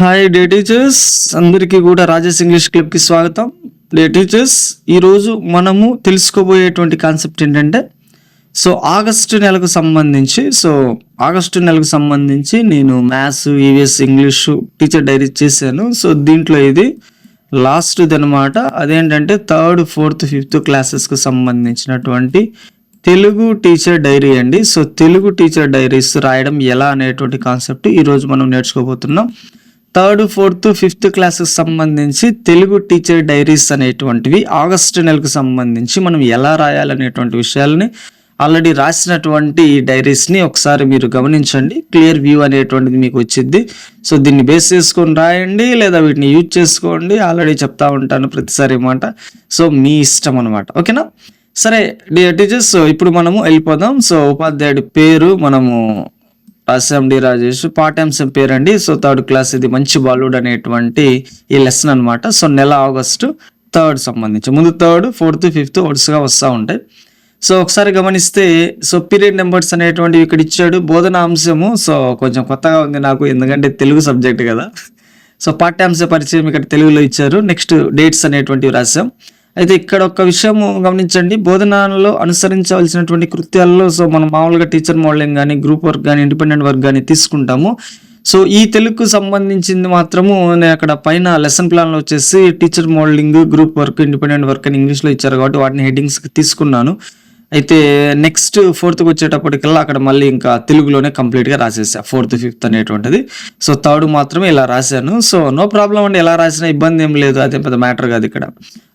Hi day teachers అందరికీ కూడా Rajesh English క్లబ్కి స్వాగతం. డే టీచర్స్ ఈరోజు మనము తెలుసుకోబోయేటువంటి కాన్సెప్ట్ ఏంటంటే సో ఆగస్టు నెలకు సంబంధించి సో ఆగస్టు నెలకు సంబంధించి నేను maths EVS English teacher diary చేశాను. సో దీంట్లో ఇది లాస్ట్ అనమాట అదేంటంటే థర్డ్ ఫోర్త్ ఫిఫ్త్ క్లాసెస్కి సంబంధించినటువంటి తెలుగు టీచర్ డైరీ అండి. సో తెలుగు టీచర్ డైరీస్ రాయడం ఎలా అనేటువంటి కాన్సెప్ట్ ఈరోజు మనం నేర్చుకోబోతున్నాం. థర్డ్ ఫోర్త్ ఫిఫ్త్ క్లాస్కి సంబంధించి తెలుగు టీచర్ డైరీస్ అనేటువంటివి ఆగస్టు నెలకు సంబంధించి మనం ఎలా రాయాలనేటువంటి విషయాలని ఆల్రెడీ రాసినటువంటి డైరీస్ని ఒకసారి మీరు గమనించండి. క్లియర్ వ్యూ అనేటువంటిది మీకు వచ్చింది. సో దీన్ని బేస్ చేసుకొని రాయండి లేదా వీటిని యూజ్ చేసుకోండి. ఆల్రెడీ చెప్తా ఉంటాను ప్రతిసారి మాట. సో మీ ఇష్టం అనమాట ఓకేనా? సరే డియర్ టీచర్స్ సో ఇప్పుడు మనము వెళ్ళిపోదాం. సో ఉపాధ్యాయుడి పేరు మనము అసెండి రాజేష్ పార్ట్ రాజేష్ పేరు అండి సో థర్డ్ క్లాస్ ఇది మంచి బాలుడ్ అనేటువంటి ఈ లెసన్ అనమాట సో నెల ఆగస్టు థర్డ్ సంబంధించి. ముందు థర్డ్ ఫోర్త్ ఫిఫ్త్ వర్డ్స్గా వస్తూ ఉంటాయి. సో ఒకసారి గమనిస్తే సో పీరియడ్ నెంబర్స్ అనేటువంటివి ఇక్కడ ఇచ్చాడు. బోధన అంశము సో కొంచెం కొత్తగా ఉంది నాకు ఎందుకంటే తెలుగు సబ్జెక్ట్ కదా. సో పార్ట్ టైమ్స్ పరిచయం ఇక్కడ తెలుగులో ఇచ్చారు. నెక్స్ట్ డేట్స్ అనేటువంటివి రాసాం అయితే ఇక్కడ ఒక విషయం గమనించండి. బోధనలో అనుసరించవలసినటువంటి కృత్యాల్లో సో మనం మామూలుగా టీచర్ మోడలింగ్ కానీ గ్రూప్ వర్క్ కానీ ఇండిపెండెంట్ వర్క్ కానీ తీసుకుంటాము. సో ఈ తెలుగుకు సంబంధించింది మాత్రము నేను అక్కడ పైన లెసన్ ప్లాన్లో వచ్చేసి teacher modelling group work independent work అని ఇంగ్లీష్లో ఇచ్చారు కాబట్టి వాటిని హెడ్డింగ్స్కి తీసుకున్నాను. అయితే నెక్స్ట్ ఫోర్త్కి వచ్చేటప్పటికల్లా అక్కడ మళ్ళీ ఇంకా తెలుగులోనే కంప్లీట్గా రాసేసా. ఫోర్త్ ఫిఫ్త్ అనేటువంటిది. సో థర్డ్ మాత్రమే ఇలా రాశాను. సో నో ప్రాబ్లం అండి. ఎలా రాసినా ఇబ్బంది ఏం లేదు. అదే పెద్ద మ్యాటర్ కాదు ఇక్కడ.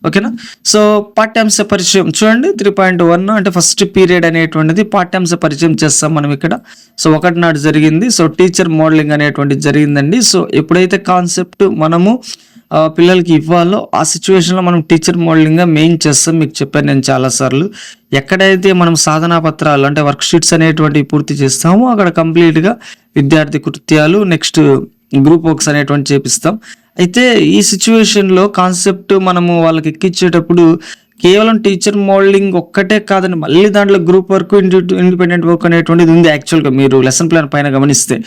ఓకేనా సో పాఠ్యాంశ పరిచయం చూడండి. త్రీ పాయింట్ వన్ అంటే ఫస్ట్ పీరియడ్ అనేటువంటిది పాఠ్యాంశ పరిచయం చేస్తాం మనం ఇక్కడ. సో ఒకటి నాడు జరిగింది. సో టీచర్ మోడలింగ్ అనేటువంటిది జరిగిందండి. సో ఎప్పుడైతే కాన్సెప్ట్ మనము పిల్లలకి ఇవ్వాలో ఆ సిచ్యువేషన్లో మనం టీచర్ మోడలింగ్గా మెయిన్ చేస్తాం మీకు చెప్పాను నేను చాలాసార్లు ఎక్కడైతే మనం సాధనా పత్రాలు అంటే వర్క్ షీట్స్ అనేటువంటివి పూర్తి చేస్తామో అక్కడ కంప్లీట్గా విద్యార్థి కృత్యాలు నెక్స్ట్ గ్రూప్ వర్క్స్ అనేటువంటి చేపిస్తాం. అయితే ఈ సిచ్యువేషన్లో కాన్సెప్ట్ మనము వాళ్ళకి ఎక్కించేటప్పుడు కేవలం టీచర్ మోడలింగ్ ఒక్కటే కాదని మళ్ళీ దాంట్లో గ్రూప్ వర్క్ ఇండిపెండెంట్ వర్క్ అనేటువంటిది ఉంది యాక్చువల్గా మీరు లెసన్ ప్లాన్ పైన గమనిస్తే.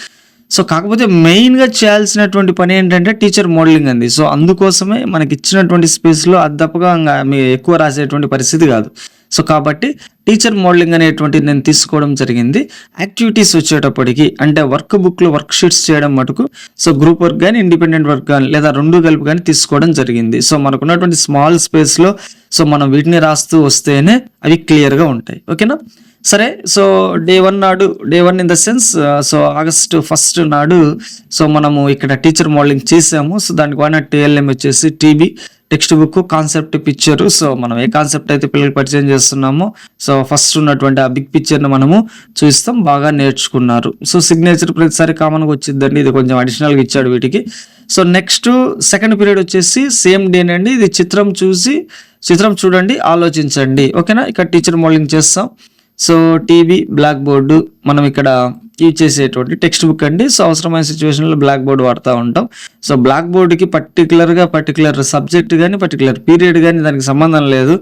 సో కాకపోతే మెయిన్గా చేయాల్సినటువంటి పని ఏంటంటే టీచర్ మోడలింగ్ అంది సో అందుకోసమే మనకి ఇచ్చినటువంటి స్పేస్లో అద్దపుగా ఇంకా ఎక్కువ రాసేటువంటి పరిస్థితి కాదు. సో కాబట్టి టీచర్ మోడలింగ్ అనేటువంటిది నేను తీసుకోవడం జరిగింది. యాక్టివిటీస్ వచ్చేటప్పటికి అంటే వర్క్ బుక్లో వర్క్ షీట్స్ చేయడం మటుకు సో గ్రూప్ వర్క్ కానీ ఇండిపెండెంట్ వర్క్ కానీ లేదా రెండు కలిపి కానీ తీసుకోవడం జరిగింది. సో మనకున్నటువంటి స్మాల్ స్పేస్లో సో మనం వీటిని రాస్తూ వస్తేనే అవి క్లియర్గా ఉంటాయి. ఓకేనా? సరే సో డే వన్ నాడు day one in the sense so August first నాడు సో మనము ఇక్కడ టీచర్ మోడలింగ్ చేసాము. సో దానికి వాడిన టీఎల్ఎం వచ్చేసి TB text book concept picture. So మనం ఏ కాన్సెప్ట్ అయితే పిల్లలకి పరిచయం చేస్తున్నామో సో ఫస్ట్ ఉన్నటువంటి ఆ బిగ్ పిక్చర్ని మనము చూస్తాం. బాగా నేర్చుకున్నారు. సో సిగ్నేచర్ ప్రతిసారి కామన్గా వచ్చిందండి. ఇది కొంచెం అడిషనల్గా ఇచ్చాడు వీటికి. సో నెక్స్ట్ సెకండ్ పీరియడ్ వచ్చేసి సేమ్ డేనండి ఇది చిత్రం చూసి చిత్రం చూడండి ఆలోచించండి. ఓకేనా? ఇక్కడ టీచర్ మోడలింగ్ చేస్తాం. సో టీవీ బ్లాక్ బోర్డు మనం ఇక్కడ యూజ్ చేసేటువంటి టెక్స్ట్ బుక్ అండి. సో అవసరమైన సిచ్యువేషన్లో బ్లాక్ బోర్డ్ వాడుతూ ఉంటాం. సో బ్లాక్ బోర్డుకి పర్టికులర్గా పర్టికులర్ సబ్జెక్ట్ కానీ పర్టికులర్ పీరియడ్ కానీ దానికి సంబంధం లేదు.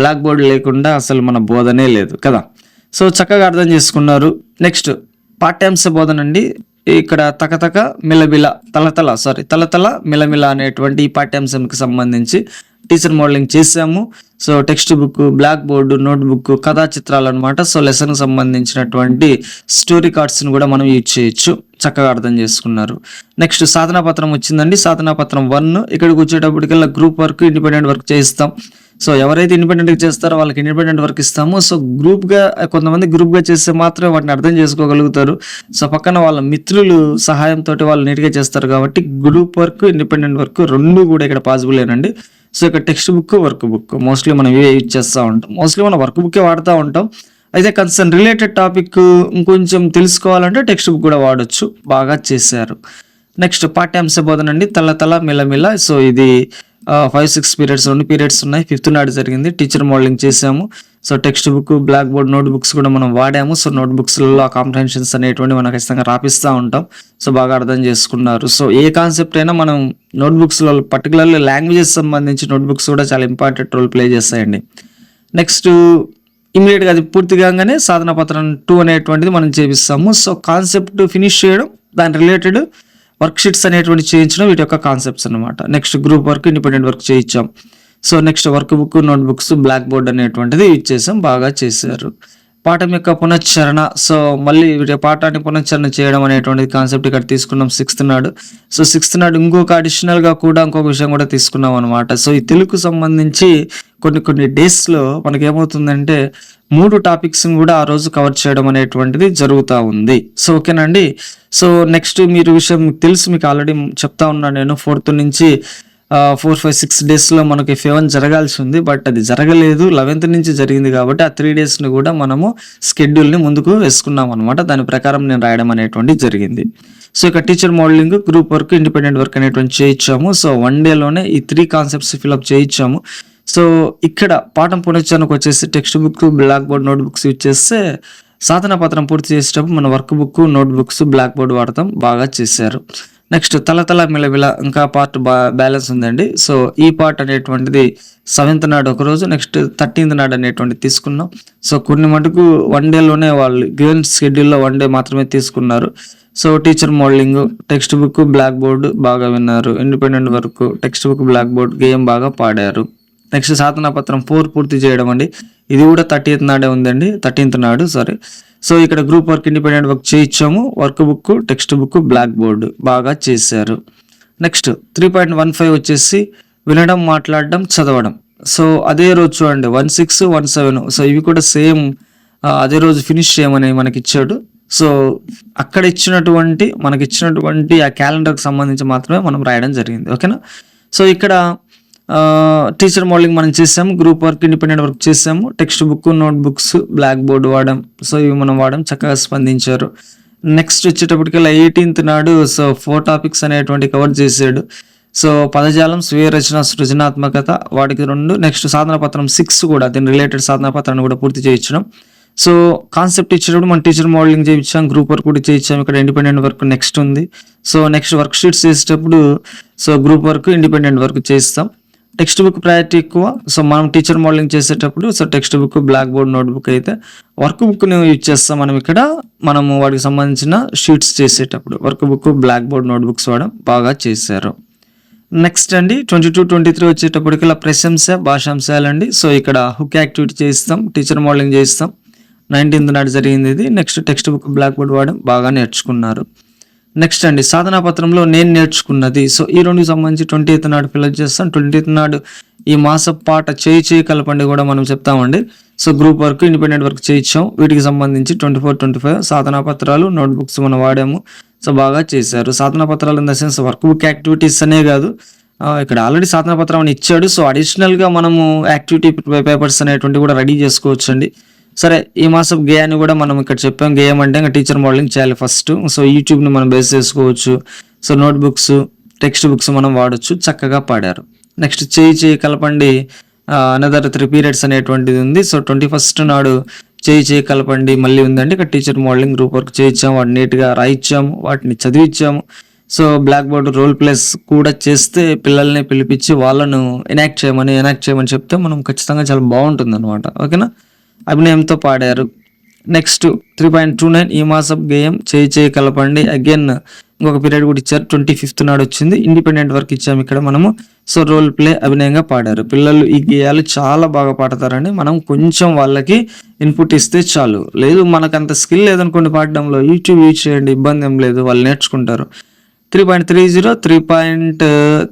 బ్లాక్ బోర్డు లేకుండా అసలు మన బోధనే లేదు కదా. సో చక్కగా అర్థం చేసుకున్నారు. నెక్స్ట్ పాఠ్యాంశ బోధన అండి. ఇక్కడ తకతక మిలమిల తలతల సారీ తలతల మిలమిల అనేటువంటి ఈ పాఠ్యాంశంకి సంబంధించి టీచర్ మోడలింగ్ చేసాము so text book black board note book కథా చిత్రాలు అనమాట సో లెసన్కి సంబంధించినటువంటి స్టోరీ కార్డ్స్ని కూడా మనం యూజ్ చేయొచ్చు. చక్కగా అర్థం చేసుకున్నారు. నెక్స్ట్ సాధనా పత్రం వచ్చిందండి. సాధనా పత్రం వన్. ఇక్కడికి వచ్చేటప్పటికల్లా గ్రూప్ వర్క్ ఇండిపెండెంట్ వర్క్ చేయిస్తాం. సో ఎవరైతే ఇండిపెండెంట్గా చేస్తారో వాళ్ళకి ఇండిపెండెంట్ వర్క్ ఇస్తామో. సో గ్రూప్గా కొంతమంది గ్రూప్గా చేస్తే మాత్రమే వాటిని అర్థం చేసుకోగలుగుతారు. సో పక్కన వాళ్ళ మిత్రులు సహాయంతో వాళ్ళు నీట్గా చేస్తారు కాబట్టి గ్రూప్ వర్క్ ఇండిపెండెంట్ వర్క్ రెండు కూడా ఇక్కడ పాసిబుల్ ఏనండి. సో ఇక్కడ text book work book mostly మనం ఇవే యూజ్ చేస్తూ ఉంటాం. మోస్ట్లీ మనం వర్క్ బుక్కే వాడుతూ ఉంటాం. అయితే కన్సర్న్ రిలేటెడ్ టాపిక్ ఇంకొంచెం తెలుసుకోవాలంటే టెక్స్ట్ బుక్ కూడా వాడొచ్చు. బాగా చేశారు. నెక్స్ట్ పాఠ్యాంశ బోధన అండి. తల తల మిలమిల సో ఇది ఫైవ్ సిక్స్ పీరియడ్స్ రెండు పీరియడ్స్ ఉన్నాయి. ఫిఫ్త్ నాడు జరిగింది. టీచర్ మోడలింగ్ చేసాము so text book black board note books కూడా మనం వాడాము. సో నోట్బుక్స్లో ఆ కాంప్రహెన్షన్స్ అనేటువంటి మనం ఖచ్చితంగా రాపిస్తూ ఉంటాం. సో బాగా అర్థం చేసుకున్నారు. సో ఏ కాన్సెప్ట్ అయినా మనం నోట్ బుక్స్లో పర్టికులర్లీ లాంగ్వేజెస్ సంబంధించి నోట్ బుక్స్ కూడా చాలా ఇంపార్టెంట్ రోల్ ప్లే చేస్తాయండి. నెక్స్ట్ ఇమీడియట్గా అది పూర్తి కాగానే సాధన పత్రం టూ అనేటువంటిది మనం చేపిస్తాము. సో కాన్సెప్ట్ ఫినిష్ చేయడం దాని రిలేటెడ్ వర్క్ షీట్స్ అనేటువంటి చేయించడం వీటి యొక్క కాన్సెప్ట్స్ అనమాట next group work independent work చేయించాం. So next work book note books black board అనేటువంటిది ఇచ్చేసాం బాగా చేశారు. పాఠం యొక్క పునశ్చరణ సో మళ్ళీ పాఠాన్ని పునశ్చరణ చేయడం అనేటువంటి కాన్సెప్ట్ ఇక్కడ తీసుకున్నాం సిక్స్త్ నాడు. సో సిక్స్త్ నాడు ఇంకొక అడిషనల్గా కూడా ఇంకొక విషయం కూడా తీసుకున్నాం అనమాట సో ఈ తెలుగుకు సంబంధించి కొన్ని కొన్ని డేస్లో మనకి ఏమవుతుందంటే మూడు టాపిక్స్ని కూడా ఆ రోజు కవర్ చేయడం అనేటువంటిది జరుగుతూ ఉంది. సో ఓకేనండి? సో నెక్స్ట్ మీరు విషయం తెలుసు మీకు ఆల్రెడీ చెప్తా ఉన్నాను నేను. ఫోర్త్ నుంచి ఫోర్ ఫైవ్ సిక్స్ డేస్లో మనకి ఫేవన్ జరగాల్సి ఉంది. బట్ అది జరగలేదు. లెవెన్త్ నుంచి జరిగింది కాబట్టి ఆ త్రీ డేస్ని కూడా మనము స్కెడ్యూల్ని ముందుకు వేసుకున్నాం అనమాట దాని ప్రకారం నేను రాయడం అనేటువంటి జరిగింది. సో ఇక teacher modelling group work independent work అనేటువంటి చేయించాము. సో వన్ డేలోనే ఈ త్రీ కాన్సెప్ట్స్ ఫిల్అప్ చేయించాము. సో ఇక్కడ పాఠం పునశ్చరణకు వచ్చేసి text book black board note books use చేస్తే సాధన పత్రం పూర్తి చేసేటప్పుడు మన work book note books black board వాడతాం బాగా చేశారు. నెక్స్ట్ తలతల మిలవిల ఇంకా పార్ట్ బా బ్యాలెన్స్ ఉందండి. సో ఈ పార్ట్ అనేటువంటిది సెవెంత్ నాడు ఒక రోజు నెక్స్ట్ థర్టీన్త్ నాడు అనేటువంటి తీసుకున్నాం. సో కొన్ని మటుకు వన్ డేలోనే వాళ్ళు గివెన్ షెడ్యూల్లో వన్ డే మాత్రమే తీసుకున్నారు. So teacher modelling text book black board బాగా విన్నారు. Independent work text book black board game బాగా పాడారు. నెక్స్ట్ సాధన పత్రం ఫోర్ పూర్తి చేయడం అండి. ఇది కూడా థర్టీన్త్ నాడే ఉందండి. థర్టీన్త్ నాడు సారీ సో ఇక్కడ గ్రూప్ వర్క్ ఇండిపెండెంట్ వర్క్ చేయించాము. Work book text book black board బాగా చేశారు. Next three point one five వచ్చేసి వినడం మాట్లాడడం చదవడం. సో అదే రోజు చూడండి one six one seven so ఇవి కూడా సేమ్ అదే రోజు ఫినిష్ చేయమని మనకి ఇచ్చాడు. సో అక్కడ ఇచ్చినటువంటి మనకి ఇచ్చినటువంటి ఆ క్యాలెండర్కి సంబంధించి మాత్రమే మనం రాయడం జరిగింది. ఓకేనా సో ఇక్కడ టీచర్ మోడలింగ్ మనం చేసాము గ్రూప్ వర్క్ ఇండిపెండెంట్ వర్క్ చేసాము. Text book note books black board వాడడం. సో ఇవి మనం వాడడం చక్కగా స్పందించారు. నెక్స్ట్ వచ్చేటప్పటికల్లా ఎయిటీన్త్ నాడు సో ఫోర్ టాపిక్స్ అనేటువంటి కవర్ చేసాడు సో పదజాలం స్వీయ రచన సృజనాత్మకత వాటికి రెండు నెక్స్ట్ సాధన పత్రం సిక్స్ కూడా దీని రిలేటెడ్ సాధన పత్రాన్ని కూడా పూర్తి చేయించడం. సో కాన్సెప్ట్ ఇచ్చినప్పుడు మనం టీచర్ మోడలింగ్ చేయించాం గ్రూప్ వర్క్ కూడా చేయించాం ఇక్కడ ఇండిపెండెంట్ వర్క్ నెక్స్ట్ ఉంది. సో నెక్స్ట్ వర్క్ షీట్స్ చేసేటప్పుడు so group work independent work చేస్తాం టెక్స్ట్ బుక్ ప్రయారిటీ ఎక్కువ. సో మనం టీచర్ మోడలింగ్ చేసేటప్పుడు so text book black board notebook అయితే వర్క్ బుక్ని యూజ్ చేస్తాం మనం ఇక్కడ. మనము వాటికి సంబంధించిన షీట్స్ చేసేటప్పుడు work book black board notebooks వాడడం బాగా చేశారు. నెక్స్ట్ అండి ట్వంటీ టూ ట్వంటీ త్రీ వచ్చేటప్పటికి ఇలా ప్రశంస భాషాంశాలండి సో ఇక్కడ హుక్ యాక్టివిటీ చేస్తాం టీచర్ మోడలింగ్ చేస్తాం నైన్టీన్త్ నాడు జరిగింది ఇది. Next text book black board వాడడం బాగా నేర్చుకున్నారు. నెక్స్ట్ అండి సాధనా పత్రంలో నేను నేర్చుకున్నది. సో ఈ రెండు సంబంధించి ట్వంటీ ఎయిత్ నాడు ఫిల్అప్ చేస్తాం ట్వంటీ ఎయిత్ నాడు ఈ మాస పాట చేయి చేయి కలపండి కూడా మనం చెప్తామండి. So group work independent work చేయించాం. వీటికి సంబంధించి ట్వంటీ ఫోర్ ట్వంటీ ఫైవ్ సాధనా పత్రాలు నోట్బుక్స్ మనం వాడాము. సో బాగా చేశారు. సాధనా పత్రాలు in the sense work book activities అనే కాదు. ఇక్కడ ఆల్రెడీ సాధన పత్రం అని ఇచ్చాడు. సో అడిషనల్గా మనము యాక్టివిటీ పేపర్స్ అనేటువంటి కూడా రెడీ చేసుకోవచ్చు అండి సరే ఈ మాసం గేయాన్ని కూడా మనం ఇక్కడ చెప్పాం. గేయం అంటే ఇంకా టీచర్ మోడలింగ్ చేయాలి ఫస్ట్ సో యూట్యూబ్ని మనం బేస్ చేసుకోవచ్చు. సో నోట్బుక్స్ టెక్స్ట్ బుక్స్ మనం వాడచ్చు. చక్కగా పాడారు. నెక్స్ట్ చేయి చేయి కలపండి. అనదర్ త్రీ పీరియడ్స్ అనేటువంటిది ఉంది. సో ట్వంటీ ఫస్ట్ నాడు చేయి చేయి కలపండి. మళ్ళీ ఉందండి ఇక్కడ టీచర్ మోడలింగ్ గ్రూప్ వర్క్ చేయించాము. వాటిని నీట్గా రాయించాము. వాటిని చదివించాము so black board role plays కూడా చేస్తే పిల్లల్ని పిలిపించి వాళ్ళను ఎనాక్ట్ చేయమని ఎనాక్ట్ చేయమని చెప్తే మనం ఖచ్చితంగా చాలా బాగుంటుంది అనమాట ఓకేనా? అభినయంతో పాడారు. Next three point two nine ఈ మాసం గేయం చేయి చేయి కలపండి. అగైన్ ఇంకొక పీరియడ్ కూడా ఇచ్చారు. ట్వంటీ ఫిఫ్త్ నాడు వచ్చింది. ఇండిపెండెంట్ వర్క్ ఇచ్చాము ఇక్కడ మనము. సో రోల్ ప్లే అభినయంగా పాడారు. పిల్లలు ఈ గేయాలు చాలా బాగా పాడతారండి. మనం కొంచెం వాళ్ళకి ఇన్పుట్ ఇస్తే చాలు. లేదు మనకు అంత స్కిల్ లేదనుకోండి పాడడంలో. యూట్యూబ్ యూజ్ చేయండి. ఇబ్బంది ఏం లేదు. వాళ్ళు నేర్చుకుంటారు. Three point three zero three point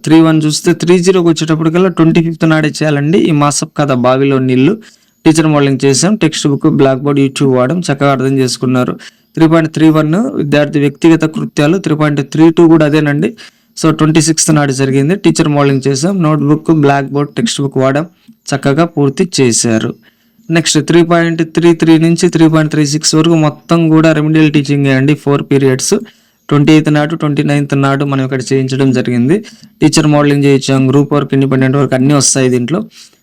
three one చూస్తే త్రీ జీరోకి వచ్చేటప్పటికల్లా ట్వంటీ ఫిఫ్త్ నాడే చేయాలండి. ఈ మాసప్ కథ బావిలో నీళ్ళు. టీచర్ మోడలింగ్ చేసాం text book black board YouTube వాడడం చక్కగా అర్థం చేసుకున్నారు. త్రీ పాయింట్ త్రీ వన్ విద్యార్థి వ్యక్తిగత కృత్యాలు త్రీ పాయింట్ త్రీ టూ కూడా అదేనండి. సో ట్వంటీ సిక్స్త్ నాడు జరిగింది. టీచర్ మోడలింగ్ చేసాం notebook black board text book వాడడం చక్కగా పూర్తి చేశారు. Next three point three three నుంచి త్రీ పాయింట్ త్రీ సిక్స్ వరకు మొత్తం కూడా రెమిడియల్ టీచింగ్ అండి. ఫోర్ పీరియడ్స్ ట్వంటీ ఎయిత్ నాడు ట్వంటీ నైన్త్ నాడు మనం ఇక్కడ చేయించడం జరిగింది. టీచర్ మోడలింగ్ చేయించాం. గ్రూప్ వర్క్ ఇండిపెండెంట్ వర్క్ అన్నీ వస్తాయి దీంట్లో.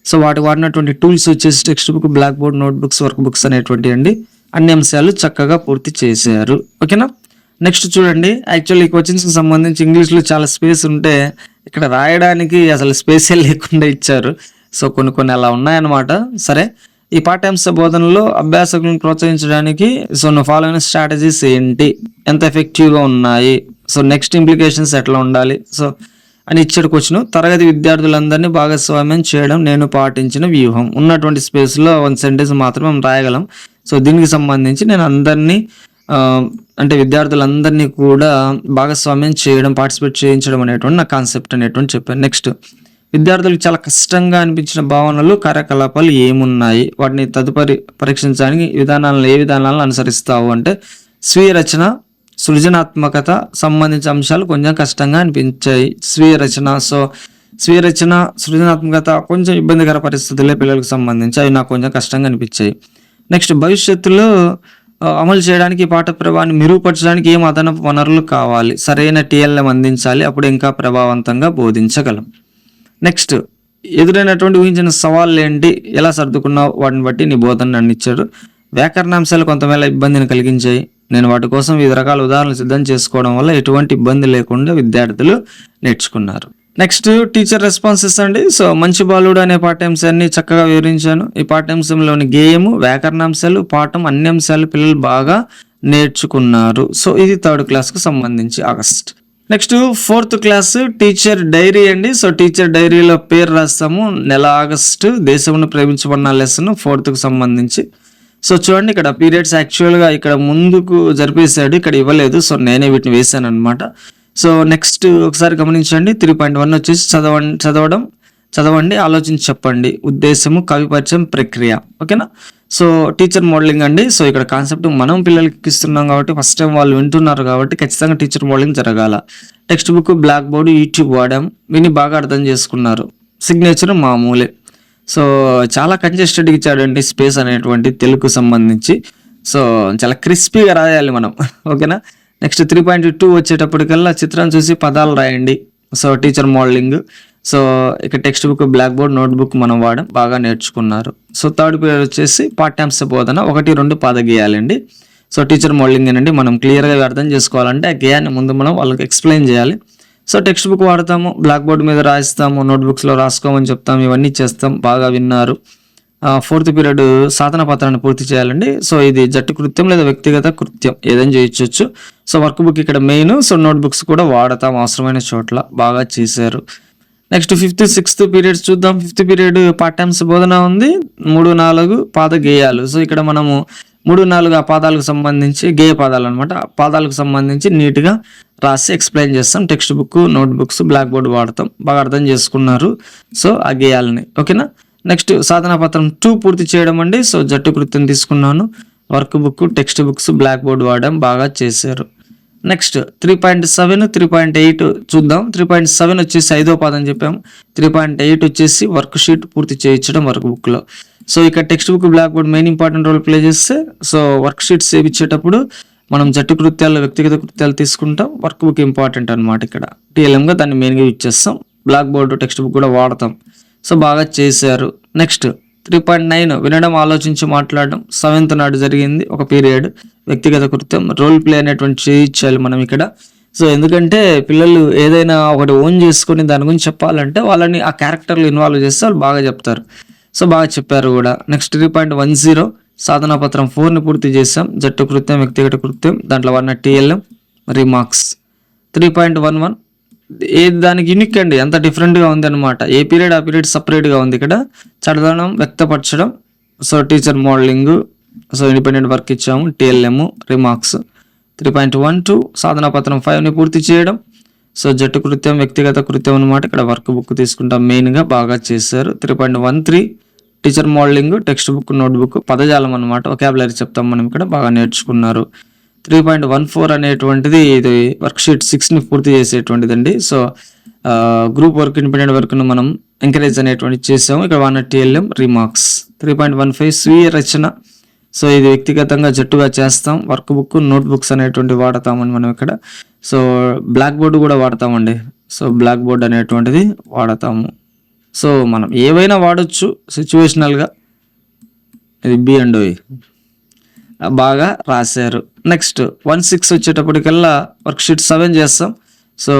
సో వాటి వాడినటువంటి టూల్స్ వచ్చేసి text book black board note books work books అనేటువంటి అండి అన్ని అంశాలు చక్కగా పూర్తి చేశారు. ఓకేనా? నెక్స్ట్ చూడండి. యాక్చువల్లీ ఈ క్వశ్చన్స్కి సంబంధించి ఇంగ్లీష్లో చాలా స్పేస్ ఉంటే ఇక్కడ రాయడానికి అసలు స్పేసే లేకుండా ఇచ్చారు. సో కొన్ని కొన్ని అలా ఉన్నాయన్నమాట. సరే. ఈ పాఠ్యాంశ బోధనలో అభ్యాసకులను ప్రోత్సహించడానికి సో నువ్వు ఫాలోయింగ్ స్ట్రాటజీస్ ఏంటి? ఎంత ఎఫెక్టివ్గా ఉన్నాయి? సో నెక్స్ట్ ఇంప్లికేషన్స్ ఎట్లా ఉండాలి? సో అని ఇచ్చాడు క్వశ్చన్ తరగతి విద్యార్థులందరినీ భాగస్వామ్యం చేయడం నేను పాటించిన వ్యూహం. ఉన్నటువంటి స్పేస్లో వన్ సెంటెన్స్ మాత్రమే మనం రాయగలం. సో దీనికి సంబంధించి నేను అందరినీ అంటే విద్యార్థులందరినీ కూడా భాగస్వామ్యం చేయడం పార్టిసిపేట్ చేయించడం అనేటువంటి నా కాన్సెప్ట్ అనేటువంటి చెప్పాను. నెక్స్ట్ విద్యార్థులకు చాలా కష్టంగా అనిపించిన భావనలు కార్యకలాపాలు ఏమున్నాయి? వాటిని తదుపరి పరీక్షించడానికి విధానాలను ఏ విధానాలను అనుసరిస్తావు? అంటే స్వీయ రచన సృజనాత్మకత సంబంధించిన అంశాలు కొంచెం కష్టంగా అనిపించాయి. స్వీయ రచన సో స్వీయ రచన సృజనాత్మకత కొంచెం ఇబ్బందికర పరిస్థితులే పిల్లలకు సంబంధించి అవి నాకు కొంచెం కష్టంగా అనిపించాయి. నెక్స్ట్ భవిష్యత్తులో అమలు చేయడానికి పాఠ ప్రభావాన్ని మెరుగుపరచడానికి ఏం అదనపు వనరులు కావాలి? సరైన టీఎల్ఎం అందించాలి అప్పుడు ఇంకా ప్రభావవంతంగా బోధించగలం. నెక్స్ట్ ఎదురైనటువంటి ఊహించిన సవాళ్ళు ఏంటి? ఎలా సర్దుకున్నావు? వాటిని బట్టి నీ బోధన నన్ను ఇచ్చాడు వ్యాకరణాంశాలు కొంతమేళ ఇబ్బందిని కలిగించాయి. నేను వాటి కోసం వివిధ రకాల ఉదాహరణలు సిద్ధం చేసుకోవడం వల్ల ఎటువంటి ఇబ్బంది లేకుండా విద్యార్థులు నేర్చుకున్నారు. నెక్స్ట్ టీచర్ రెస్పాన్సెస్ అండి. సో మంచి బాలుడు అనే పాఠ్యాంశాన్ని చక్కగా వివరించాను. ఈ పాఠ్యాంశంలోని గేయము వ్యాకరణాంశాలు పాఠం అన్ని అంశాలు పిల్లలు బాగా నేర్చుకున్నారు. సో ఇది థర్డ్ క్లాస్కు సంబంధించి August. Next fourth class teacher diary అండి. సో టీచర్ డైరీలో పేరు రాస్తాము. నెల ఆగస్టు దేశమును ప్రేమించబడిన లెసన్ ఫోర్త్కు సంబంధించి. సో చూడండి ఇక్కడ పీరియడ్స్ యాక్చువల్గా ఇక్కడ ముందుకు జరిపేశాడు ఇక్కడ ఇవ్వలేదు. సో నేనే వీటిని వేసాను అనమాట సో నెక్స్ట్ ఒకసారి గమనించండి త్రీ పాయింట్ వన్ వచ్చేసి చదవండి చదవడం చదవండి ఆలోచించి చెప్పండి. ఉద్దేశము కవిపరిచయం ప్రక్రియ. ఓకేనా? సో టీచర్ మోడలింగ్ అండి. సో ఇక్కడ కాన్సెప్ట్ మనం పిల్లలకి ఇస్తున్నాం కాబట్టి ఫస్ట్ టైం వాళ్ళు వింటున్నారు కాబట్టి ఖచ్చితంగా టీచర్ మోడలింగ్ జరగాల. Text book black board YouTube వాడాం. విని బాగా అర్థం చేసుకున్నారు. సిగ్నేచర్ మామూలే. సో చాలా కంజెస్టెడ్ ఇచ్చాడండి స్పేస్ అనేటువంటి తెలుగు సంబంధించి. సో చాలా క్రిస్పీగా రాయాలి మనం. ఓకేనా నెక్స్ట్ త్రీ పాయింట్ టూ వచ్చేటప్పటికల్లా చిత్రం చూసి పదాలు రాయండి. సో టీచర్ మోడలింగ్ సో ఇక text book black board notebook మనం వాడడం బాగా నేర్చుకున్నారు. సో థర్డ్ పీరియడ్ వచ్చేసి పాఠ్యాంశ బోధన. ఒకటి రెండు పాద గేయాలండి సో టీచర్ మోడలింగ్ అండి మనం క్లియర్గా అర్థం చేసుకోవాలంటే ఆ గేయాన్ని ముందు మనం వాళ్ళకి ఎక్స్ప్లెయిన్ చేయాలి. సో టెక్స్ట్ బుక్ వాడతాము బ్లాక్ బోర్డ్ మీద రాయిస్తాము నోట్బుక్స్లో రాసుకోమని చెప్తాము ఇవన్నీ చేస్తాం బాగా విన్నారు. ఫోర్త్ పీరియడ్ సాధన పత్రాన్ని పూర్తి చేయాలండి. సో ఇది జట్టు కృత్యం లేదా వ్యక్తిగత కృత్యం ఏదైనా చేయించవచ్చు సో వర్క్ బుక్ ఇక్కడ మెయిన్ సో నోట్ బుక్స్ కూడా వాడతాం అవసరమైన చోట్ల బాగా చేశారు. నెక్స్ట్ ఫిఫ్త్ సిక్స్త్ పీరియడ్స్ చూద్దాం. ఫిఫ్త్ పీరియడ్ పార్ట్ టైమ్స్ బోధన ఉంది. మూడు నాలుగు పాద గేయాలు సో ఇక్కడ మనము మూడు నాలుగు ఆ పాదాలకు సంబంధించి గేయ పాదాలు అనమాట పాదాలకు సంబంధించి నీట్గా రాసి ఎక్స్ప్లెయిన్ చేస్తాం. Text book note books black board వాడతాం. బాగా అర్థం చేసుకున్నారు. సో ఆ గేయాలని. ఓకేనా? నెక్స్ట్ సాధనా పత్రం టూ పూర్తి చేయడం అండి. సో జట్టు కృత్యం తీసుకున్నాను. Work book text books black board వాడడం బాగా చేశారు. Next three point seven three point eight చూద్దాం. త్రీ పాయింట్ సెవెన్ వచ్చేసి ఐదో పాదం చెప్పాము త్రీ పాయింట్ ఎయిట్ వచ్చేసి వర్క్ షీట్ పూర్తి చేయించడం వర్క్ బుక్లో. సో ఇక్కడ text book black board main important role play చేస్తే సో వర్క్ షీట్స్ ఇచ్చేటప్పుడు మనం జట్టు కృత్యాలు వ్యక్తిగత కృత్యాలు తీసుకుంటాం. వర్క్ బుక్ ఇంపార్టెంట్ అనమాట ఇక్కడ. టీఎల్ఎంగా దాన్ని మెయిన్గా యూజ్ చేస్తాం. బ్లాక్ బోర్డు టెక్స్ట్ బుక్ కూడా వాడతాం. సో బాగా చేశారు. నెక్స్ట్ త్రీ పాయింట్ నైన్ వినడం ఆలోచించి మాట్లాడడం. సెవెంత్ నాడు జరిగింది. ఒక పీరియడ్ వ్యక్తిగత కృత్యం రోల్ ప్లే అనేటువంటి చేయించాలి మనం ఇక్కడ. సో ఎందుకంటే పిల్లలు ఏదైనా ఒకటి ఓన్ చేసుకొని దాని గురించి చెప్పాలంటే వాళ్ళని ఆ క్యారెక్టర్లు ఇన్వాల్వ్ చేస్తే వాళ్ళు బాగా చెప్తారు. సో బాగా చెప్పారు కూడా. Next three point one zero సాధనా పత్రం ఫోర్ని పూర్తి చేసాం జట్టు కృత్యం వ్యక్తిగత కృత్యం దాంట్లో వన్న TLM remarks three point one one ఏ దానికి యూనిక్ అండి ఎంత డిఫరెంట్గా ఉంది అనమాట ఏ పీరియడ్ ఆ పీరియడ్ సపరేట్గా ఉంది ఇక్కడ. చదవడం వ్యక్తపరచడం so teacher modelling so independent work ఇచ్చాము TLM remarks three point one two సాధనా పత్రం ఫైవ్ని పూర్తి చేయడం సో జట్టు కృత్యం వ్యక్తిగత కృత్యం అనమాట ఇక్కడ వర్క్ బుక్ తీసుకుంటాం మెయిన్గా బాగా చేశారు. Three point one three teacher modelling text book notebook పదజాలం అనమాట ఒకాబులరీ చెప్తాం మనం ఇక్కడ బాగా నేర్చుకున్నారు. త్రీ పాయింట్ వన్ ఫోర్ అనేటువంటిది ఇది వర్క్షీట్ సిక్స్ని పూర్తి చేసేటువంటిది అండి సో గ్రూప్ వర్క్ ఇండిపెండెంట్ వర్క్ను మనం ఎంకరేజ్ అనేటువంటి చేసాము. ఇక్కడ one TLM remarks three point one five స్వీయ రచన. సో ఇది వ్యక్తిగతంగా జట్టుగా చేస్తాం. వర్క్ బుక్ నోట్బుక్స్ అనేటువంటి వాడతామని మనం ఇక్కడ. సో బ్లాక్ బోర్డు కూడా వాడతామండి. సో బ్లాక్ బోర్డ్ అనేటువంటిది వాడతాము. సో మనం ఏవైనా వాడచ్చు సిచ్యువేషనల్గా ఇది బి అండ్ ఓ బాగా రాశారు. నెక్స్ట్ వన్ సిక్స్ వచ్చేటప్పటికల్లా వర్క్షీట్ సెవెన్ చేస్తాం. సో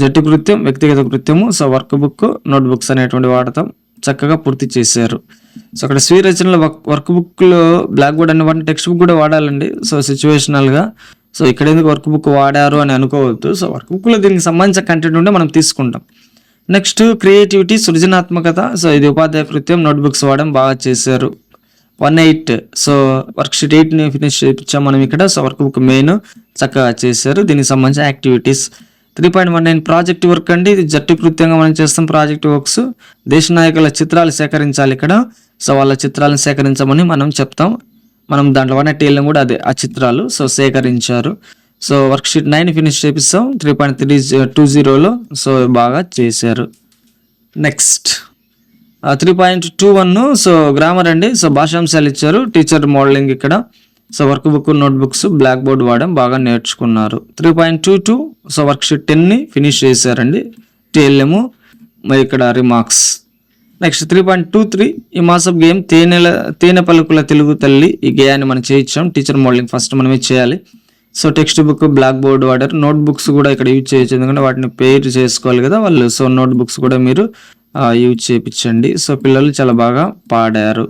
జట్టు కృత్యం వ్యక్తిగత కృత్యము so work book note books అనేటువంటి వాడతాం. చక్కగా పూర్తి చేశారు. సో అక్కడ స్వీ రచనలు వర్క్ వర్క్ బుక్లో బ్లాక్ బోర్డ్ అనే వాటిని టెక్స్ట్ బుక్ కూడా వాడాలండి. సో సిచ్యువేషనల్గా సో ఇక్కడ ఎందుకు వర్క్ బుక్ వాడారు అని అనుకోవద్దు. సో వర్క్ బుక్లో దీనికి సంబంధించిన కంటెంట్ ఉంటే మనం తీసుకుంటాం. నెక్స్ట్ క్రియేటివిటీ సృజనాత్మకత. సో ఇది ఉపాధ్యాయ కృత్యం. నోట్బుక్స్ వాడడం బాగా చేశారు. వన్ ఎయిట్ సో వర్క్షీట్ ఎయిట్ని ఫినిష్ చేయించాం మనం ఇక్కడ. సో వర్క్ బుక్ మెయిన్ చక్కగా చేశారు. దీనికి సంబంధించిన activities three point one nine project work అండి. ఇది జట్టు కృత్యంగా మనం చేస్తాం ప్రాజెక్ట్ వర్క్స్ దేశ నాయకుల చిత్రాలు సేకరించాలి ఇక్కడ. సో వాళ్ళ చిత్రాలను సేకరించమని మనం చెప్తాం. మనం దాంట్లో వన్ టీలను కూడా అదే ఆ చిత్రాలు. సో సేకరించారు. So work sheet nine finish చేపిస్తాం త్రీ పాయింట్ త్రీ టూ జీరోలో సో బాగా చేశారు. Next three point two one so grammar అండి. సో భాషాంశాలు ఇచ్చారు. టీచర్ మోడలింగ్ ఇక్కడ. So work book notebooks black board వాడడం బాగా నేర్చుకున్నారు. Three point two two so work sheet టెన్ని finish చేశారండి. టీఎల్ఎం ఇక్కడ remarks next three point two three ఈ మాసప్ గేమ్ తేనెల తేనె పలుకుల తెలుగు తల్లి ఈ గేయాన్ని మనం చేయించాం. టీచర్ మోడలింగ్ ఫస్ట్ మనమే చేయాలి. So text book black board వాడారు. నోట్ బుక్స్ కూడా ఇక్కడ యూజ్ చేయొచ్చు. ఎందుకంటే వాటిని పేరు చేసుకోవాలి కదా వాళ్ళు. సో నోట్ బుక్స్ కూడా మీరు యూజ్ చేయించండి. సో పిల్లలు చాలా బాగా పాడారు.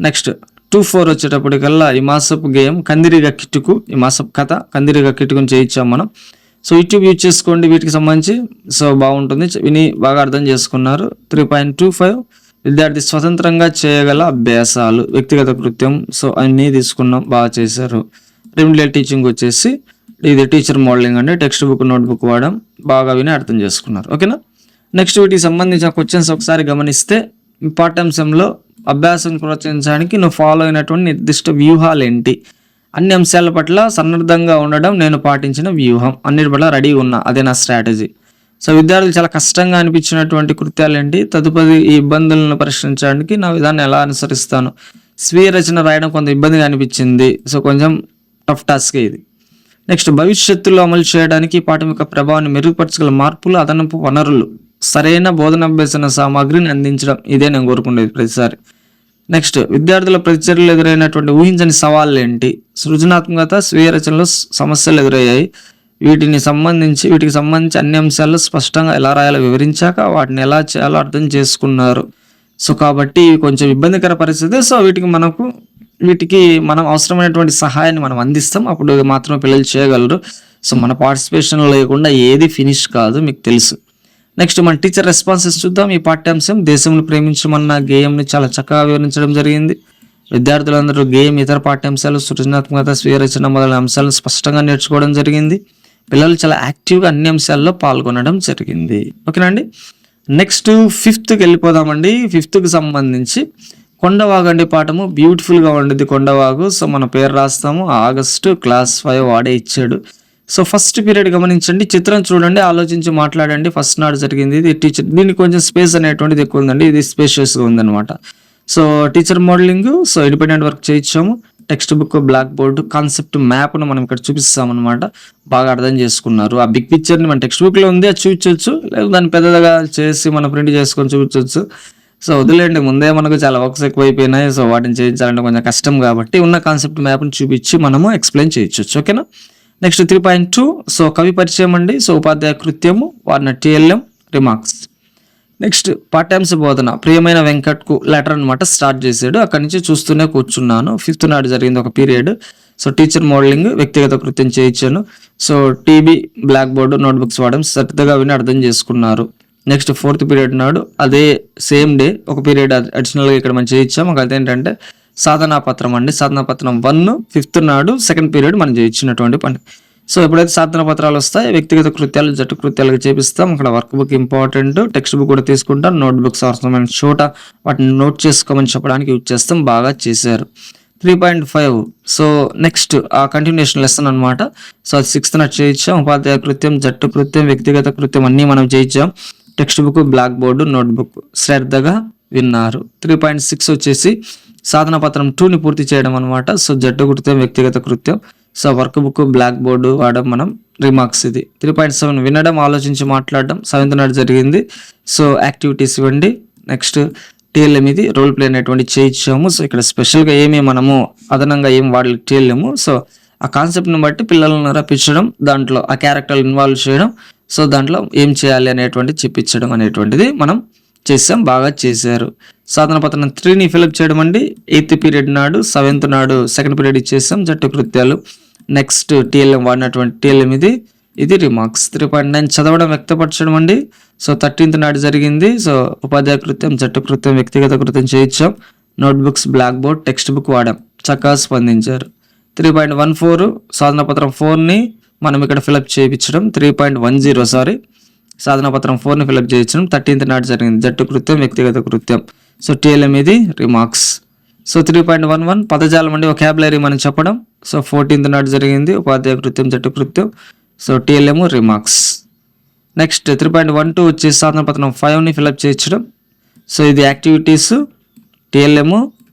నెక్స్ట్ టూ ఫోర్ వచ్చేటప్పటికల్లా ఈ మాసపు గేమ్ కందిరిగా కిట్టుకు ఈ మాసపు కథ కందిరిగా కిట్టుకుని చేయించాం మనం. సో యూట్యూబ్ యూజ్ చేసుకోండి వీటికి సంబంధించి. సో బాగుంటుంది. విని బాగా అర్థం చేసుకున్నారు. Three point two five. విద్యార్థి స్వతంత్రంగా చేయగల అభ్యాసాలు వ్యక్తిగత కృత్యం. సో అన్నీ తీసుకున్నాం. బాగా చేశారు. రిమిడియల్ టీచింగ్ వచ్చేసి ఇది టీచర్ మోడలింగ్ అంటే టెక్స్ట్ బుక్ నోట్బుక్ వాడడం బాగా విని అర్థం చేసుకున్నారు. ఓకేనా? నెక్స్ట్ వీటికి సంబంధించిన క్వశ్చన్స్ ఒకసారి గమనిస్తే పాఠ్యాంశంలో అభ్యాసం ప్రోత్సహించడానికి నువ్వు ఫాలో అయినటువంటి నిర్దిష్ట వ్యూహాలు ఏంటి? అన్ని అంశాల పట్ల సన్నద్ధంగా ఉండడం నేను పాటించిన వ్యూహం. అన్నిటి పట్ల రెడీ ఉన్నా. అదే నా స్ట్రాటజీ సో విద్యార్థులు చాలా కష్టంగా అనిపించినటువంటి కృత్యాలు ఏంటి? తదుపరి ఈ ఇబ్బందులను పరిష్కరించడానికి నా విధానం ఎలా అనుసరిస్తాను? స్వీయ రచన రాయడం కొంత ఇబ్బందిగా అనిపించింది. సో కొంచెం టఫ్ టాస్క్ ఇది. నెక్స్ట్ భవిష్యత్తులో అమలు చేయడానికి పాఠం యొక్క ప్రభావాన్ని మెరుగుపరచగల మార్పులు అదనపు వనరులు సరైన బోధనాభ్యసన సామాగ్రిని అందించడం ఇదే నేను కోరుకునేది ప్రతిసారి. నెక్స్ట్ విద్యార్థుల ప్రతిచర్యలు ఎదురైనటువంటి ఊహించని సవాళ్ళు ఏంటి? సృజనాత్మకత స్వీయ రచనలో సమస్యలు ఎదురయ్యాయి. వీటిని సంబంధించి వీటికి సంబంధించి అన్ని అంశాలు స్పష్టంగా ఎలా రాయాలో వివరించాక వాటిని ఎలా చేయాలో అర్థం చేసుకున్నారు. సో కాబట్టి కొంచెం ఇబ్బందికర పరిస్థితి. సో వీటికి మనకు వీటికి మనం అవసరమైనటువంటి సహాయాన్ని మనం అందిస్తాం. అప్పుడు మాత్రమే పిల్లలు చేయగలరు. సో మన పార్టిసిపేషన్ లేకుండా ఏది ఫినిష్ కాదు మీకు తెలుసు. నెక్స్ట్ మన టీచర్ రెస్పాన్సెస్ చూద్దాం. ఈ పాఠ్యాంశం దేశంను ప్రేమించమన్న గేయంని చాలా చక్కగా వివరించడం జరిగింది. విద్యార్థులందరూ గేమ్ ఇతర పాఠ్యాంశాలు సృజనాత్మకత స్వీయ రచన మొదలైన అంశాలను స్పష్టంగా నేర్చుకోవడం జరిగింది. పిల్లలు చాలా యాక్టివ్గా అన్ని అంశాల్లో పాల్గొనడం జరిగింది. ఓకేనండి నెక్స్ట్ ఫిఫ్త్కి వెళ్ళిపోదామండి. ఫిఫ్త్కి సంబంధించి కొండవాగండి పాఠము. బ్యూటిఫుల్గా ఉండేది కొండవాగు. సో మన పేరు రాస్తాము. ఆగస్టు క్లాస్ ఫైవ్ వాడే ఇచ్చాడు. సో ఫస్ట్ పీరియడ్ గమనించండి. చిత్రం చూడండి ఆలోచించి మాట్లాడండి. ఫస్ట్ నాడు జరిగింది ఇది. టీచర్ దీనికి కొంచెం స్పేస్ అనేటువంటిది ఎక్కువ ఉందండి. ఇది స్పేషియస్గా ఉందన్నమాట. So teacher modelling so independent work చేయించాము. Text book black board concept మ్యాప్ను మనం ఇక్కడ చూపిస్తామన్నమాట. బాగా అర్థం చేసుకున్నారు. ఆ బిగ్ పిక్చర్ని మన టెక్స్ట్ బుక్లో ఉంది అది చూపించవచ్చు లేదా దాన్ని పెద్దగా చేసి మనం ప్రింట్ చేసుకొని చూపించవచ్చు సో వదిలేండి ముందే మనకు చాలా వర్క్స్ ఎక్కువైపోయినాయి సో వాటిని చేయించాలంటే కొంచెం కష్టం కాబట్టి ఉన్న కాన్సెప్ట్ మ్యాప్ని చూపించి మనము ఎక్స్ప్లెయిన్ చేయొచ్చు ఓకేనా? Next three point two so కవి పరిచయం అండి సో ఉపాధ్యాయ కృత్యము వారిన టిఎల్ఎం రిమార్క్స్. నెక్స్ట్ పాఠ్యాంశ బోధన ప్రియమైన వెంకట్కు లెటర్ అనమాట స్టార్ట్ చేశాడు అక్కడి నుంచి చూస్తూనే కూర్చున్నాను ఫిఫ్త్ నాడు జరిగింది ఒక పీరియడ్ సో టీచర్ మోడలింగ్ వ్యక్తిగత కృత్యం చేయించాను so TB black board notebooks వాడడం శ్రద్ధగా విని అర్థం చేసుకున్నారు. నెక్స్ట్ ఫోర్త్ పీరియడ్ నాడు అదే సేమ్ డే ఒక పీరియడ్ అడిషనల్గా ఇక్కడ మనం చేయించాం మాకు అదేంటంటే సాధనా పత్రం అండి. సాధనా పత్రం వన్ ఫిఫ్త్ నాడు సెకండ్ పీరియడ్ మనం చేయించినటువంటి పని. సో ఎప్పుడైతే సాధన పత్రాలు వస్తాయి వ్యక్తిగత కృత్యాలు జట్టు కృత్యాలుగా చేపిస్తాం. అక్కడ work book important. Text book కూడా తీసుకుంటాం. నోట్ బుక్స్ అవసరమైన చోట వాటిని నోట్ చేసుకోమని చెప్పడానికి యూజ్ చేస్తాం. బాగా చేశారు. Three point five so next ఆ కంటిన్యూషన్ లెసన్ అనమాట సో అది సిక్స్త్ నట్ చేయించాం. ఉపాధ్యాయ కృత్యం జట్టు కృత్యం వ్యక్తిగత కృత్యం అన్నీ మనం చేయించాం. Text book black board notebook శ్రద్ధగా విన్నారు. త్రీ పాయింట్ సిక్స్ వచ్చేసి సాధన పత్రం టూని పూర్తి చేయడం అనమాట సో జట్టు కృత్యం వ్యక్తిగత కృత్యం. So work book black board వాడడం మనం రిమార్క్స్ ఇది. త్రీ పాయింట్ సెవెన్ వినడం ఆలోచించి మాట్లాడడం సెవెంత్ నాడు జరిగింది. సో యాక్టివిటీస్ ఇవ్వండి. నెక్స్ట్ టీఎల్ఎం ఇది రోల్ ప్లే అనేటువంటి చేయించాము. సో ఇక్కడ స్పెషల్గా ఏమి మనము అదనంగా ఏం వాడలేదు టీఎల్ఎము సో ఆ కాన్సెప్ట్ని బట్టి పిల్లలను రప్పించడం దాంట్లో ఆ క్యారెక్టర్లు ఇన్వాల్వ్ చేయడం సో దాంట్లో ఏం చేయాలి అనేటువంటి చెప్పించడం అనేటువంటిది మనం చేసాం బాగా చేశారు. సాధన పత్రం త్రీని ఫిలప్ చేయడం అండి. ఎయిత్ పీరియడ్ నాడు సెవెంత్ నాడు సెకండ్ పీరియడ్ ఇచ్చేసాం. జట్టు కృత్యాలు. నెక్స్ట్ టీఎల్ఎం వాడినటువంటి టీఎల్ఎం ఇది. ఇది రిమార్క్స్. త్రీ పాయింట్ నైన్ చదవడం వ్యక్తపరచడం అండి. సో థర్టీన్త్ నాడు జరిగింది. సో ఉపాధ్యాయ కృత్యం జట్టు కృత్యం వ్యక్తిగత కృత్యం చేయించాం. Notebooks black board text book వాడాం. చక్కగా స్పందించారు. త్రీ పాయింట్ వన్ ఫోర్ సాధన పత్రం ఫోర్ని మనం ఇక్కడ ఫిలప్ చేయించడం three point one zero sorry సాధన పత్రం ఫోర్ని ఫిలప్ చేయించడం థర్టీన్త్ నాట్ జరిగింది. జట్టు కృత్యం వ్యక్తిగత కృత్యం. సో టీఎల్ఎం ఇది remarks so three point one one పదజాలం అంటే ఒక క్యాబులరీ మనం చెప్పడం. సో ఫోర్టీన్త్ నాట్ జరిగింది ఉపాధ్యాయ కృత్యం జట్టు కృత్యం. So TLM remarks next three point one two వచ్చేసి సాధన పత్రం ఫైవ్ని ఫిలప్ చేయించడం. సో ఇది యాక్టివిటీస్ టీఎల్ఎం.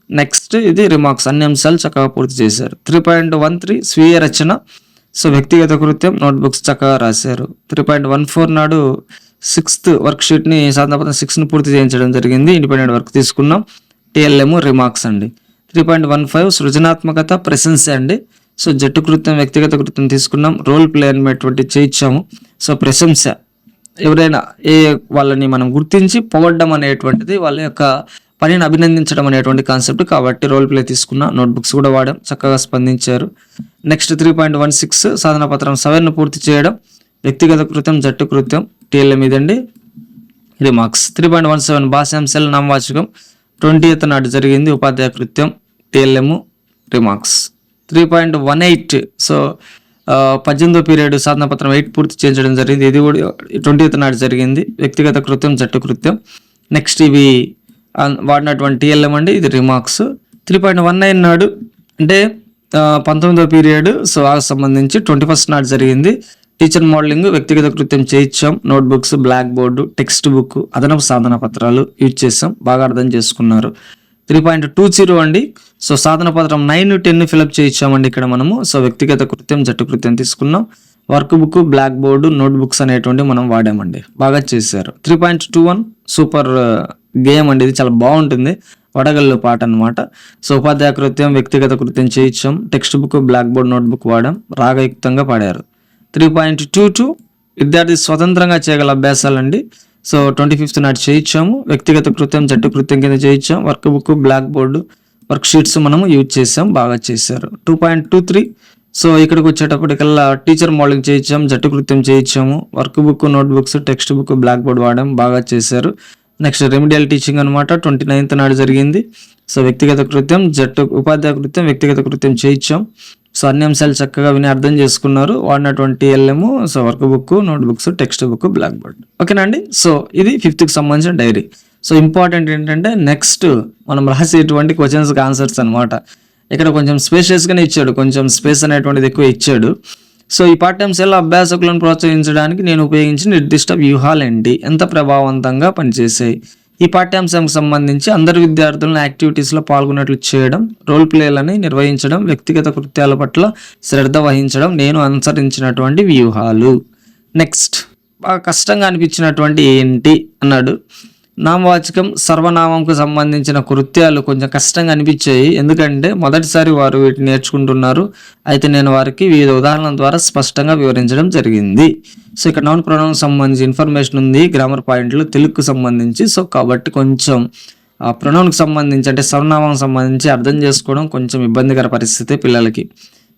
నెక్స్ట్ ఇది రిమార్క్స్ అన్ని అంశాలు చక్కగా పూర్తి చేశారు. త్రీ పాయింట్ వన్ త్రీ స్వీయ రచన. సో వ్యక్తిగత కృత్యం నోట్బుక్స్ చక్కగా రాశారు. త్రీ పాయింట్ వన్ ఫోర్ నాడు సిక్స్త్ వర్క్ షీట్ని సిక్స్ని పూర్తి చేయించడం జరిగింది. ఇండిపెండెంట్ వర్క్ తీసుకున్నాం. టీఎల్ఎం రిమార్క్స్ అండి. త్రీ పాయింట్ వన్ ఫైవ్ సృజనాత్మకత ప్రశంస అండి సో జట్టు కృత్యం వ్యక్తిగత కృత్యం తీసుకున్నాం. రోల్ ప్లే అనేటువంటి చేయించాము. సో ప్రశంస ఎవరైనా ఏ వాళ్ళని మనం గుర్తించి పొగడ్డం అనేటువంటిది వాళ్ళ యొక్క పనిని అభినందించడం అనేటువంటి కాన్సెప్ట్ కాబట్టి రోల్ ప్లే తీసుకున్న నోట్బుక్స్ కూడా వాడాం. చక్కగా స్పందించారు. Next three point one six సాధన పత్రం సెవెన్ను పూర్తి చేయడం. వ్యక్తిగత కృత్యం జట్టు కృత్యం టీఎల్ఎం ఇదండి. Remarks three point one seven భాషాంశాల నామవాచకం. ట్వంటీ ఎయిత్ నాడు జరిగింది ఉపాధ్యాయ కృత్యం TLM remarks three point one eight so పద్దెనిమిదో పీరియడ్ సాధన పత్రం ఎయిట్ పూర్తి చేయించడం జరిగింది. ఇది కూడా ట్వంటీ ఎయిత్ నాడు జరిగింది. వ్యక్తిగత కృత్యం జట్టు కృత్యం. నెక్స్ట్ ఇవి వాడినటువంటి టీఎల్ఎం అండి ఇది remarks. Three point one nine నాడు అంటే పంతొమ్మిదో పీరియడ్ సో ఆ సంబంధించి ట్వంటీ ఫస్ట్ నాడు జరిగింది. టీచర్ మోడలింగ్ వ్యక్తిగత కృత్యం చేయించాం. Notebooks black board text book అదనపు సాధన పత్రాలు యూజ్ చేసాం బాగా అర్థం చేసుకున్నారు. త్రీ పాయింట్ టూ జీరో అండి. సో సాధన పత్రం నైన్ టెన్ ఫిలప్ చేయించామండి ఇక్కడ మనము. సో వ్యక్తిగత కృత్యం జట్టు కృత్యం తీసుకున్నాం. Work book black board note books అనేటువంటి మనం వాడామండి. బాగా చేశారు. Three point two one super game అండి ఇది చాలా బాగుంటుంది. వడగల్లు పాట అన్నమాట. సో ఉపాధ్యాయ కృత్యం వ్యక్తిగత కృత్యం చేయించాం. Text book black board notebook వాడడం వాడాం. రాగయుక్తంగా పాడారు. త్రీ పాయింట్ టూ టూ విద్యార్థి స్వతంత్రంగా చేయగల అభ్యాసాలండి. సో ట్వంటీ ఫిఫ్త్ నాటి చేయించాము. వ్యక్తిగత కృత్యం జట్టు కృత్యం కింద చేయించాం. Work book black board work sheets మనము యూజ్ చేసాం బాగా చేశారు. Two point two three so ఇక్కడికి వచ్చేటప్పటికల్లా టీచర్ మోడలింగ్ చేయించాం జట్టు కృత్యం చేయించాము. Work book notebooks text book black board వాడడం బాగా చేశారు. నెక్స్ట్ రెమిడియల్ టీచింగ్ అనమాట ట్వంటీ నైన్త్ నాడు జరిగింది. సో వ్యక్తిగత కృత్యం జట్టు ఉపాధ్యాయ కృత్యం వ్యక్తిగత కృత్యం చేయించాం. సో అన్ని అంశాలు చక్కగా విని అర్థం చేసుకున్నారు. వాడినటువంటి LM so work book note books text book black board. ఓకేనా అండి? సో ఇది ఫిఫ్త్కి సంబంధించిన డైరీ. సో ఇంపార్టెంట్ ఏంటంటే నెక్స్ట్ మనం రాసేటువంటి క్వశ్చన్స్కి ఆన్సర్స్ అనమాట ఇక్కడ కొంచెం స్పేషియస్గానే ఇచ్చాడు. కొంచెం స్పేస్ అనేటువంటిది ఎక్కువ ఇచ్చాడు. సో ఈ పాఠ్యాంశాల అభ్యాసకులను ప్రోత్సహించడానికి నేను ఉపయోగించిన నిర్దిష్ట వ్యూహాలు ఏంటి ఎంత ప్రభావవంతంగా పనిచేసాయి ఈ పాఠ్యాంశానికి సంబంధించి అందరు విద్యార్థులను యాక్టివిటీస్లో పాల్గొన్నట్లు చేయడం రోల్ ప్లేలని నిర్వహించడం వ్యక్తిగత కృత్యాల పట్ల శ్రద్ధ వహించడం నేను అనుసరించినటువంటి వ్యూహాలు. నెక్స్ట్ బాగా కష్టంగా అనిపించినటువంటి ఏంటి? అన్నాడు. నామవాచకం సర్వనామంకు సంబంధించిన కృత్యాలు కొంచెం కష్టంగా అనిపించాయి. ఎందుకంటే మొదటిసారి వారు వీటిని నేర్చుకుంటున్నారు. అయితే నేను వారికి వివిధ ఉదాహరణల ద్వారా స్పష్టంగా వివరించడం జరిగింది. సో ఇక్కడ నౌన్ ప్రొనౌన్ సంబంధించి ఇన్ఫర్మేషన్ ఉంది. గ్రామర్ పాయింట్లు తెలుగుకు సంబంధించి. సో కాబట్టి కొంచెం ఆ ప్రొనౌన్కి సంబంధించి అంటే సర్వనామం సంబంధించి అర్థం చేసుకోవడం కొంచెం ఇబ్బందికర పరిస్థితి పిల్లలకి.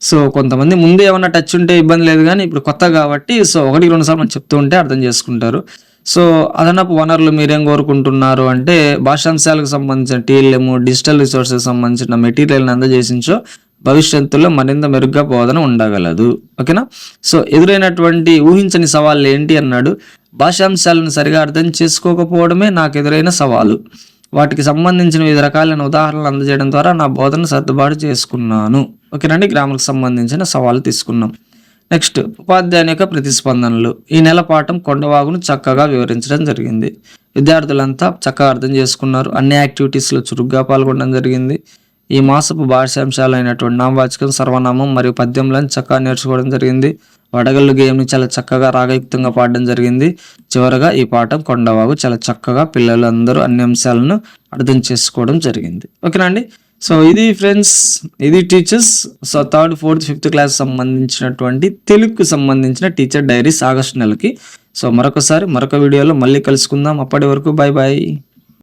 సో కొంతమంది ముందు ఏమన్నా టచ్ ఉంటే ఇబ్బంది లేదు కానీ ఇప్పుడు కొత్త కాబట్టి సో ఒకటి రెండు సార్లు మనం చెప్తూ ఉంటే అర్థం చేసుకుంటారు. సో అదనపు వనరులు మీరేం కోరుకుంటున్నారు అంటే భాషాంశాలకు సంబంధించిన టీఎల్ఎం డిజిటల్ రిసోర్సెస్ సంబంధించిన మెటీరియల్ని అందజేసించో. భవిష్యత్తులో మరింత మెరుగ్గా బోధన ఉండగలదు. ఓకేనా? సో ఎదురైనటువంటి ఊహించని సవాళ్ళు ఏంటి అన్నాడు. భాషాంశాలను సరిగా అర్థం చేసుకోకపోవడమే నాకు ఎదురైన సవాలు. వాటికి సంబంధించిన వివిధ రకాలైన ఉదాహరణలు అందజేయడం ద్వారా నా బోధన సర్దుబాటు చేసుకున్నాను. ఓకేనండి? గ్రామర్కి సంబంధించిన సవాలు తీసుకున్నాం. నెక్స్ట్ ఉపాధ్యాయుని యొక్క ప్రతిస్పందనలు. ఈ నెల పాఠం కొండవాగును చక్కగా వివరించడం జరిగింది. విద్యార్థులంతా చక్కగా అర్థం చేసుకున్నారు. అన్ని యాక్టివిటీస్లో చురుగ్గా పాల్గొనడం జరిగింది. ఈ మాసపు భాషాంశాలైనటువంటి నామవాచకం సర్వనామం మరియు పద్యంలను చక్కగా నేర్చుకోవడం జరిగింది. వడగళ్ళు గేమ్ని చాలా చక్కగా రాగయుక్తంగా పాడడం జరిగింది. చివరగా ఈ పాఠం కొండవాగు చాలా చక్కగా పిల్లలందరూ అన్ని అంశాలను అర్థం చేసుకోవడం జరిగింది. ఓకేనా అండి? సో ఇది ఫ్రెండ్స్ ఇది teachers. So third fourth fifth class సంబంధించినటువంటి తెలుగుకు సంబంధించిన టీచర్ డైరీస్ ఆగస్టు నెలకి. సో మరొకసారి మరొక వీడియోలో మళ్ళీ కలుసుకుందాం. అప్పటి వరకు బాయ్ బాయ్